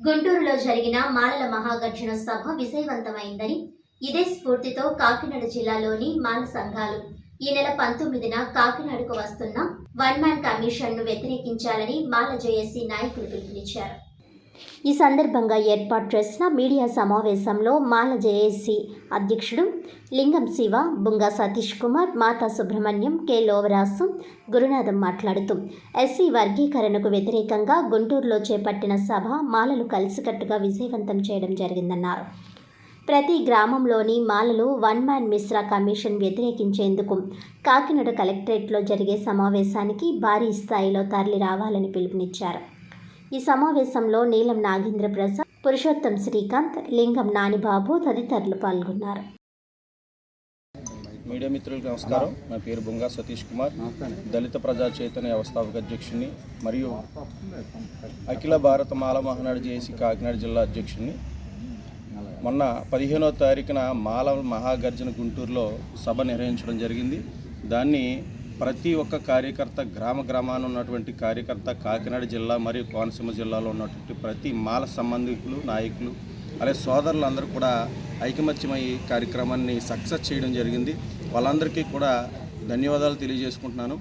గుంటూరులో జరిగిన మాలల మహాగర్జన సభ విజయవంతమైందని ఇదే స్ఫూర్తితో కాకినాడ జిల్లాలోని మాల సంఘాలు ఈ నెల పంతొమ్మిదిన కాకినాడకు వస్తున్న వన్ మ్యాన్ కమిషన్ను వ్యతిరేకించాలని మాల జేఏసీ నాయకులు పిలుపునిచ్చారు. ఈ సందర్భంగా ఏర్పాటు చేసిన మీడియా సమావేశంలో మాల జేఏసీ అధ్యక్షుడు లింగం శివ బుంగా సతీష్ కుమార్ మాతా సుబ్రహ్మణ్యం కె లోవరాసు గురునాథం మాట్లాడుతూ ఎస్సీ వర్గీకరణకు వ్యతిరేకంగా గుంటూరులో చేపట్టిన సభ మాలలు కలిసికట్టుగా విజయవంతం చేయడం జరిగిందన్నారు. ప్రతి గ్రామంలోని మాలలు వన్ మ్యాన్ మిశ్రా కమిషన్ వ్యతిరేకించేందుకు కాకినాడ కలెక్టరేట్లో జరిగే సమావేశానికి భారీ స్థాయిలో తరలి రావాలని పిలుపునిచ్చారు. ఈ సమావేశంలో నీలం నాగేంద్ర ప్రసాద్ పురుషోత్తం శ్రీకాంత్ లింగం నానిబాబు తదితరులు పాల్గొన్నారు. మీడియా మిత్రులకు నమస్కారం. నా పేరు బొంగా సతీష్ కుమార్. దళిత ప్రజా చైతన్య వ్యవస్థాపక అధ్యక్షుడిని మరియు అఖిల భారత మాల మహానాడు కాకినాడ జిల్లా అధ్యక్షుడిని. మొన్న పదిహేనో తారీఖున మాల మహాగర్జన గుంటూరులో సభ నిర్వహించడం జరిగింది. దాన్ని ప్రతి ఒక్క కార్యకర్త గ్రామ గ్రామాన ఉన్నటువంటి కార్యకర్త కాకినాడ జిల్లా మరియు కోనసీమ జిల్లాలో ఉన్నటువంటి ప్రతి మాల సంబంధికులు నాయకులు అలాగే సోదరులందరూ కూడా ఐకమత్యమై కార్యక్రమాన్ని సక్సెస్ చేయడం జరిగింది. వాళ్ళందరికీ కూడా ధన్యవాదాలు తెలియజేసుకుంటున్నాను.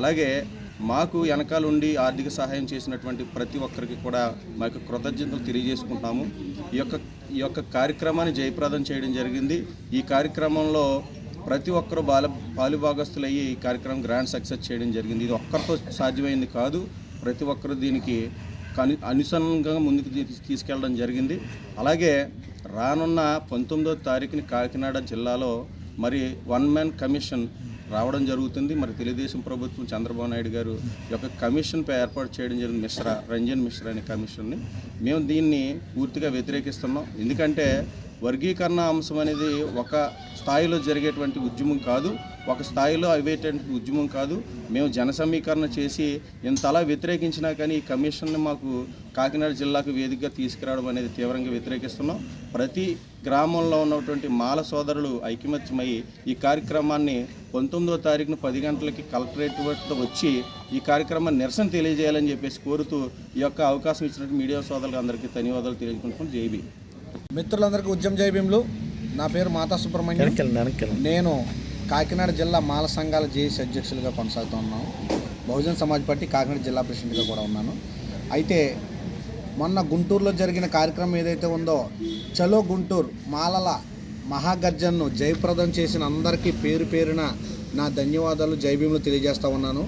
అలాగే మాకు వెనకాలండి ఆర్థిక సహాయం చేసినటువంటి ప్రతి ఒక్కరికి కూడా మా యొక్క కృతజ్ఞతలు తెలియజేసుకుంటున్నాము. ఈ యొక్క ఈ యొక్క కార్యక్రమాన్ని జయప్రదం చేయడం జరిగింది. ఈ కార్యక్రమంలో ప్రతి ఒక్కరూ బాల పాలుభాగస్తులయ్యి ఈ కార్యక్రమం గ్రాండ్ సక్సెస్ చేయడం జరిగింది. ఇది ఒక్కరితో సాధ్యమైంది కాదు. ప్రతి ఒక్కరు దీనికి కని అనుసరణంగా ముందుకు తీసుకెళ్ళడం జరిగింది. అలాగే రానున్న పంతొమ్మిదో తారీఖుని కాకినాడ జిల్లాలో మరి వన్ మ్యాన్ కమిషన్ రావడం జరుగుతుంది. మరి తెలుగుదేశం ప్రభుత్వం చంద్రబాబు నాయుడు గారు ఈ యొక్క కమిషన్ ఏర్పాటు చేయడం జరిగింది. మిశ్రా రంజన్ మిశ్రా అనే కమిషన్ని. మేము దీన్ని పూర్తిగా వ్యతిరేకిస్తున్నాం. ఎందుకంటే వర్గీకరణ అంశం అనేది ఒక స్థాయిలో జరిగేటువంటి ఉద్యమం కాదు. ఒక స్థాయిలో అయ్యేటువంటి ఉద్యమం కాదు. మేము జన సమీకరణ చేసి ఇంతలా వ్యతిరేకించినా కానీ ఈ కమిషన్ని మాకు కాకినాడ జిల్లాకు వేదికగా తీసుకురావడం అనేది తీవ్రంగా వ్యతిరేకిస్తున్నాం. ప్రతి గ్రామంలో ఉన్నటువంటి మాల సోదరులు ఐకమత్యమై ఈ కార్యక్రమాన్ని పంతొమ్మిదో తారీఖున పది గంటలకి కలెక్టరేట్ వద్ద వచ్చి ఈ కార్యక్రమాన్ని నిరసన తెలియజేయాలని చెప్పేసి కోరుతూ ఈ యొక్క అవకాశం ఇచ్చినట్టు మీడియా సోదరులకు అందరికీ ధన్యవాదాలు తెలియజేసుకుంటున్నాం. జేబీ మిత్రులందరికీ ఉద్యమ జై భీములు. నా పేరు మాతా సుబ్రహ్మణ్యం. నేను కాకినాడ జిల్లా మాల సంఘాల జేఏసీ అధ్యక్షులుగా కొనసాగుతున్నాను బహుజన్ సమాజ్ పార్టీ కాకినాడ జిల్లా ప్రెసిడెంట్గా కూడా ఉన్నాను. అయితే మొన్న గుంటూరులో జరిగిన కార్యక్రమం ఏదైతే ఉందో చలో గుంటూరు మాలల మహాగర్జన్ను జయప్రదం చేసిన అందరికీ పేరు పేరున నా ధన్యవాదాలు జై భీములు తెలియజేస్తా ఉన్నాను.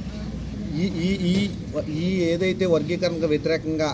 ఈ ఈ ఈ ఈ ఏదైతే వర్గీకరణకు వ్యతిరేకంగా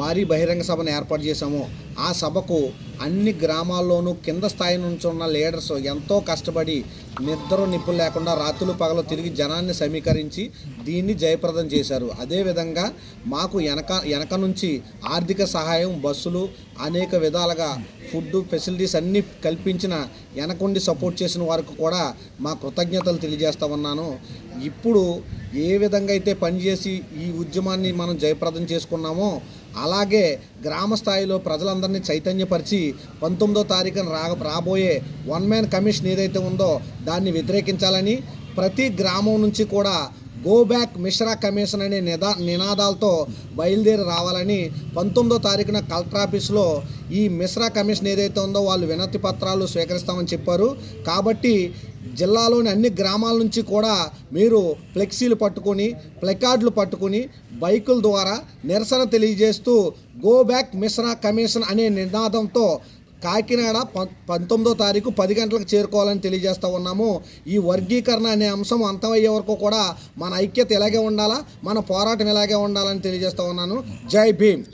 భారీ బహిరంగ సభను ఏర్పాటు చేశామో ఆ సభకు అన్ని గ్రామాల్లోనూ కింద స్థాయి నుంచి ఉన్న లీడర్స్ ఎంతో కష్టపడి నిద్ర నిప్పులు లేకుండా రాత్రులు పగలు తిరిగి జనాన్ని సమీకరించి దీన్ని జయప్రదం చేశారు. అదేవిధంగా మాకు వెనక వెనక నుంచి ఆర్థిక సహాయం బస్సులు అనేక విధాలుగా ఫుడ్ ఫెసిలిటీస్ అన్నీ కల్పించిన వెనకుండి సపోర్ట్ చేసిన వారికి కూడా మా కృతజ్ఞతలు తెలియజేస్తా ఉన్నాను. ఇప్పుడు ఏ విధంగా అయితే పనిచేసి ఈ ఉద్యమాన్ని మనం జయప్రదం చేసుకున్నామో అలాగే గ్రామ స్థాయిలో ప్రజలందరినీ చైతన్యపరిచి పంతొమ్మిదో తారీఖున రా రాబోయే వన్ మ్యాన్ కమిషన్ ఏదైతే ఉందో దాన్ని వ్యతిరేకించాలని ప్రతి గ్రామం నుంచి కూడా గో బ్యాక్ మిశ్రా కమిషన్ అనే నిదా నినాదాలతో బయలుదేరి రావాలని పంతొమ్మిదో తారీఖున కలెక్టర్ ఆఫీస్లో ఈ మిశ్రా కమిషన్ ఏదైతే ఉందో వాళ్ళు వినతి పత్రాలు స్వీకరిస్తామని చెప్పారు. కాబట్టి జిల్లాలోని అన్ని గ్రామాల నుంచి కూడా మీరు ఫ్లెక్సీలు పట్టుకొని ప్లకార్డులు పట్టుకొని బైకుల ద్వారా నిరసన తెలియజేస్తూ గో బ్యాక్ మిశ్రా కమిషన్ అనే నినాదంతో కాకినాడ పం పంతొమ్మిదో తారీఖు పది గంటలకు చేరుకోవాలని తెలియజేస్తూ ఉన్నాము. ఈ వర్గీకరణ అనే అంశం అంతమయ్యే వరకు కూడా మన ఐక్యత ఇలాగే ఉండాలా మన పోరాటం ఇలాగే ఉండాలని తెలియజేస్తూ ఉన్నాను. జై భీమ్.